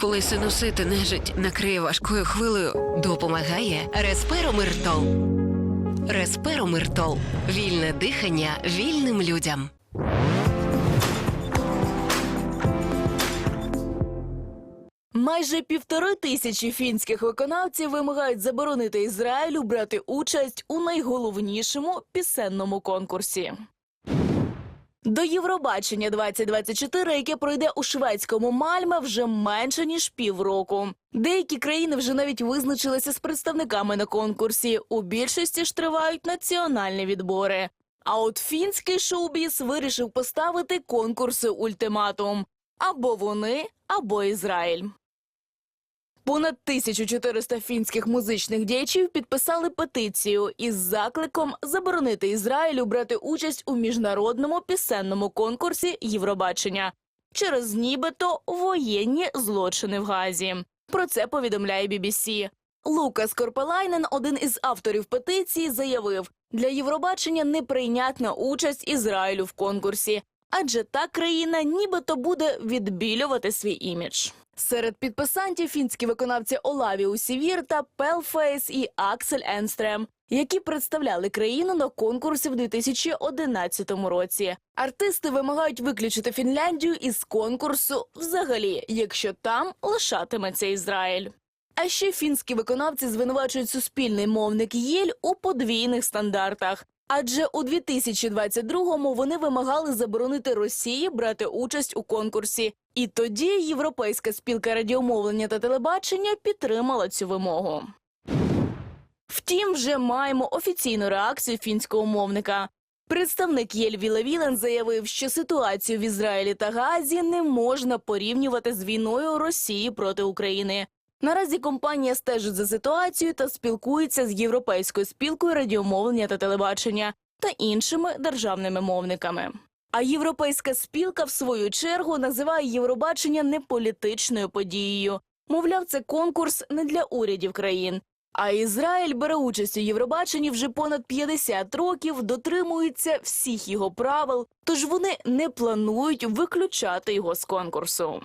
Коли синусити нежить накриє важкою хвилею, Допомагає Респиромиртол. Респиромиртол. Вільне дихання вільним людям. Майже півтори тисячі фінських виконавців вимагають заборонити Ізраїлю брати участь у найголовнішому пісенному конкурсі. До Євробачення 2024, яке пройде у шведському Мальме, вже менше ніж півроку. Деякі країни вже навіть визначилися з представниками на конкурсі. У більшості ж тривають національні відбори. А от фінський шоу-біз вирішив поставити конкурсу ультиматум: або вони, або Ізраїль. Понад 1400 фінських музичних діячів підписали петицію із закликом заборонити Ізраїлю брати участь у міжнародному пісенному конкурсі Євробачення через нібито воєнні злочини в Газі. Про це повідомляє BBC. Лукас Корпелайнен, один із авторів петиції, заявив, для Євробачення неприйнятна участь Ізраїлю в конкурсі, адже та країна нібито буде відбілювати свій імідж. Серед підписантів фінські виконавці Олаві Усівір та Пелфейс і Аксель Енстрем, які представляли країну на конкурсі в 2011 році. Артисти вимагають виключити Фінляндію із конкурсу взагалі, якщо там лишатиметься Ізраїль. А ще фінські виконавці звинувачують суспільний мовник Єль у подвійних стандартах. Адже у 2022-му вони вимагали заборонити Росії брати участь у конкурсі. І тоді Європейська спілка радіомовлення та телебачення підтримала цю вимогу. Втім, вже маємо офіційну реакцію фінського мовника. Представник Єль Вілавілен заявив, що ситуацію в Ізраїлі та Газі не можна порівнювати з війною Росії проти України. Наразі компанія стежить за ситуацією та спілкується з Європейською спілкою радіомовлення та телебачення та іншими державними мовниками. А європейська спілка, в свою чергу, називає Євробачення неполітичною подією. Мовляв, це конкурс не для урядів країн. А Ізраїль бере участь у Євробаченні вже понад 50 років, дотримується всіх його правил, тож вони не планують виключати його з конкурсу.